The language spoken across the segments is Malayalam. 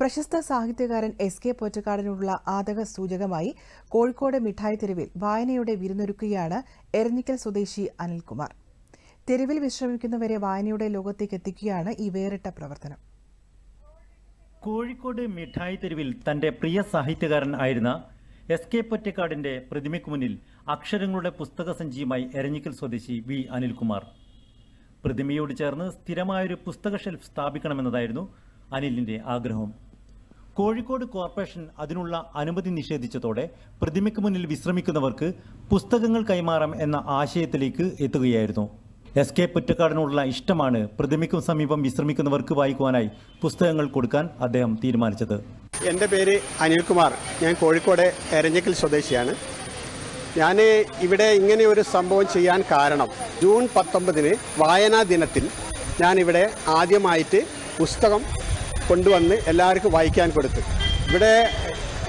പ്രശസ്ത സാഹിത്യകാരൻ എസ് കെ പൊറ്റക്കാടിനുള്ള ആദക സൂചകമായി കോഴിക്കോട് മിഠായി തെരുവിൽ വായനയുടെ വിരുന്നൊരുക്കുകയാണ് എരഞ്ഞിക്കൽ സ്വദേശി അനിൽകുമാർ. തെരുവിൽ വിശ്രമിക്കുന്നവരെ വായനയുടെ ലോകത്തേക്ക് എത്തിക്കുകയാണ് ഈ വേറിട്ട പ്രവർത്തനം. കോഴിക്കോട് മിഠായി തെരുവിൽ തന്റെ പ്രിയ സാഹിത്യകാരൻ ആയിരുന്ന എസ് കെ പൊറ്റക്കാടിന്റെ പ്രതിമയ്ക്ക് മുന്നിൽ അക്ഷരങ്ങളുടെ പുസ്തക സഞ്ചിയുമായി എരഞ്ഞിക്കൽ സ്വദേശി വി അനിൽകുമാർ. പ്രതിമയോട് ചേർന്ന് സ്ഥിരമായൊരു പുസ്തക ഷെൽഫ് സ്ഥാപിക്കണമെന്നതായിരുന്നു അനിലിന്റെ ആഗ്രഹം. കോഴിക്കോട് കോർപ്പറേഷൻ അതിനുള്ള അനുമതി നിഷേധിച്ചതോടെ പ്രതിമയ്ക്ക് മുന്നിൽ വിശ്രമിക്കുന്നവർക്ക് പുസ്തകങ്ങൾ കൈമാറാം എന്ന ആശയത്തിലേക്ക് എത്തുകയായിരുന്നു. എസ് കെ പുറ്റക്കാടിനോടുള്ള ഇഷ്ടമാണ് പ്രതിമയ്ക്കും സമീപം വിശ്രമിക്കുന്നവർക്ക് വായിക്കുവാനായി പുസ്തകങ്ങൾ കൊടുക്കാൻ അദ്ദേഹം തീരുമാനിച്ചത്. എന്റെ പേര് അനിൽകുമാർ. ഞാൻ കോഴിക്കോട് എരഞ്ഞിക്കൽ സ്വദേശിയാണ്. ഞാൻ ഇവിടെ ഇങ്ങനെ ഒരു സംഭവം ചെയ്യാൻ കാരണം ജൂൺ പത്തൊമ്പതിന് വായനാ ദിനത്തിൽ ഞാനിവിടെ ആദ്യമായിട്ട് പുസ്തകം കൊണ്ടുവന്ന് എല്ലാവർക്കും വായിക്കാൻ കൊടുത്ത്. ഇവിടെ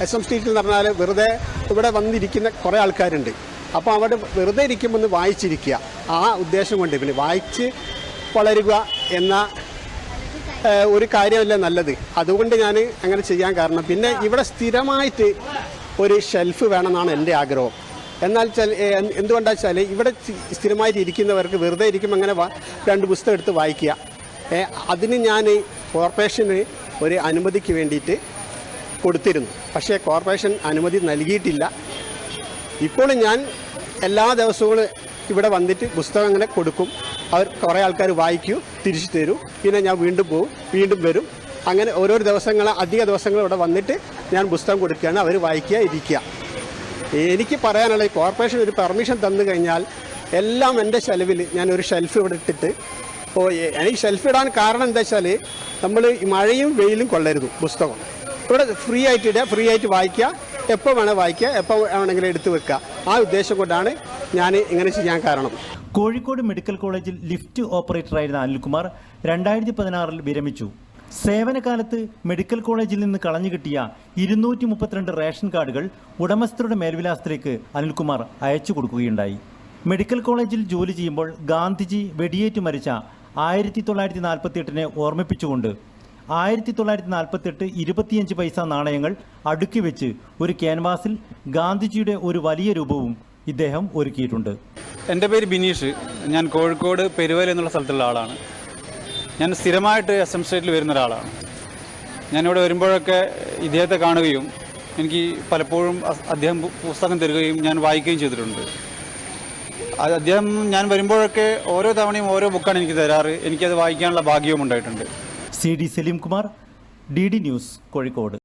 എസ് എം സ്ട്രീറ്റിൽ എന്ന് പറഞ്ഞാൽ വെറുതെ ഇവിടെ വന്നിരിക്കുന്ന കുറേ ആൾക്കാരുണ്ട്. അപ്പോൾ അവിടെ വെറുതെ ഇരിക്കുമ്പോൾ ഒന്ന് വായിച്ചിരിക്കുക. ആ ഉദ്ദേശം കൊണ്ട് പിന്നെ വായിച്ച് വളരുക എന്ന ഒരു കാര്യമല്ല നല്ലത്. അതുകൊണ്ട് ഞാൻ അങ്ങനെ ചെയ്യാൻ കാരണം. പിന്നെ ഇവിടെ സ്ഥിരമായിട്ട് ഒരു ഷെൽഫ് വേണമെന്നാണ് എന്റെ ആഗ്രഹം. എന്നാൽ വെച്ചാൽ എന്തുകൊണ്ടാണ് എന്തുകൊണ്ടാ വെച്ചാൽ ഇവിടെ സ്ഥിരമായിട്ട് ഇരിക്കുന്നവർക്ക് വെറുതെ ഇരിക്കുമ്പോൾ അങ്ങനെ രണ്ട് പുസ്തകം എടുത്ത് വായിക്കുക. അതിന് ഞാൻ കോർപ്പറേഷന് ഒരു അനുമതിക്ക് വേണ്ടിയിട്ട് കൊടുത്തിരുന്നു. പക്ഷേ കോർപ്പറേഷൻ അനുമതി നൽകിയിട്ടില്ല. ഇപ്പോൾ ഞാൻ എല്ലാ ദിവസവും ഇവിടെ വന്നിട്ട് പുസ്തകം അങ്ങനെ കൊടുക്കും. അവർ കുറേ ആൾക്കാർ വായിക്കൂ തിരിച്ചു തരും. പിന്നെ ഞാൻ വീണ്ടും പോകും വീണ്ടും വരും. അങ്ങനെ ഓരോ ദിവസങ്ങൾ അധിക ദിവസങ്ങൾ ഇവിടെ വന്നിട്ട് ഞാൻ പുസ്തകം കൊടുക്കുകയാണ് അവർ വായിക്കുക ഇരിക്കുക. എനിക്ക് പറയാനുള്ള കോർപ്പറേഷൻ ഒരു പെർമിഷൻ തന്നു കഴിഞ്ഞാൽ എല്ലാം എന്റെ ചെലവിൽ ഞാൻ ഒരു ഷെൽഫ് ഇവിടെ ഇട്ടിട്ട് ഇപ്പോൾ എനിക്ക് ഷെൽഫ് ഇടാൻ കാരണം എന്താ വെച്ചാൽ നമ്മൾ ഈ മഴയും വെയിലും കൊള്ളരുത് പുസ്തകം. ഇവിടെ ഫ്രീ ആയിട്ട് ഇടുക ഫ്രീ ആയിട്ട് വായിക്കുക. എപ്പോൾ വേണേൽ വായിക്കുക എപ്പോൾ വേണമെങ്കിലും എടുത്ത് വെക്കുക. ആ ഉദ്ദേശം കൊണ്ടാണ് ഞാൻ ഇങ്ങനെ ചെയ്യാൻ കാരണം. കോഴിക്കോട് മെഡിക്കൽ കോളേജിൽ ലിഫ്റ്റ് ഓപ്പറേറ്റർ ആയിരുന്ന അനിൽകുമാർ രണ്ടായിരത്തി പതിനാറിൽ വിരമിച്ചു. സേവനകാലത്ത് മെഡിക്കൽ കോളേജിൽ നിന്ന് കളഞ്ഞു കിട്ടിയ ഇരുന്നൂറ്റി മുപ്പത്തിരണ്ട് റേഷൻ കാർഡുകൾ ഉടമസ്ഥരുടെ മേൽവിലാസത്തിലേക്ക് അനിൽകുമാർ അയച്ചു കൊടുക്കുകയുണ്ടായി. മെഡിക്കൽ കോളേജിൽ ജോലി ചെയ്യുമ്പോൾ ഗാന്ധിജി വെടിയേറ്റ് മരിച്ച ആയിരത്തി തൊള്ളായിരത്തി നാൽപ്പത്തി എട്ടിനെ ഓർമ്മിപ്പിച്ചുകൊണ്ട് ആയിരത്തി തൊള്ളായിരത്തി നാൽപ്പത്തെട്ട് ഇരുപത്തിയഞ്ച് പൈസ നാണയങ്ങൾ അടുക്കി വെച്ച് ഒരു ക്യാൻവാസിൽ ഗാന്ധിജിയുടെ ഒരു വലിയ രൂപവും ഇദ്ദേഹം ഒരുക്കിയിട്ടുണ്ട്. എന്റെ പേര് ബിനീഷ്. ഞാൻ കോഴിക്കോട് പെരുവൽ എന്നുള്ള സ്ഥലത്തുള്ള ആളാണ്. ഞാൻ സ്ഥിരമായിട്ട് എസ് എം സ്റ്റേറ്റിൽ വരുന്ന ഒരാളാണ്. ഞാനിവിടെ വരുമ്പോഴൊക്കെ ഇദ്ദേഹത്തെ കാണുകയും എനിക്ക് പലപ്പോഴും അദ്ദേഹം പുസ്തകം തരുകയും ഞാൻ വായിക്കുകയും ചെയ്തിട്ടുണ്ട്. അത് അദ്ദേഹം ഞാൻ വരുമ്പോഴൊക്കെ ഓരോ തവണയും ഓരോ ബുക്കാണ് എനിക്ക് തരാറ്. എനിക്കത് വായിക്കാനുള്ള ഭാഗ്യവും ഉണ്ടായിട്ടുണ്ട്. C D Salim Kumar D D news Kozhikode.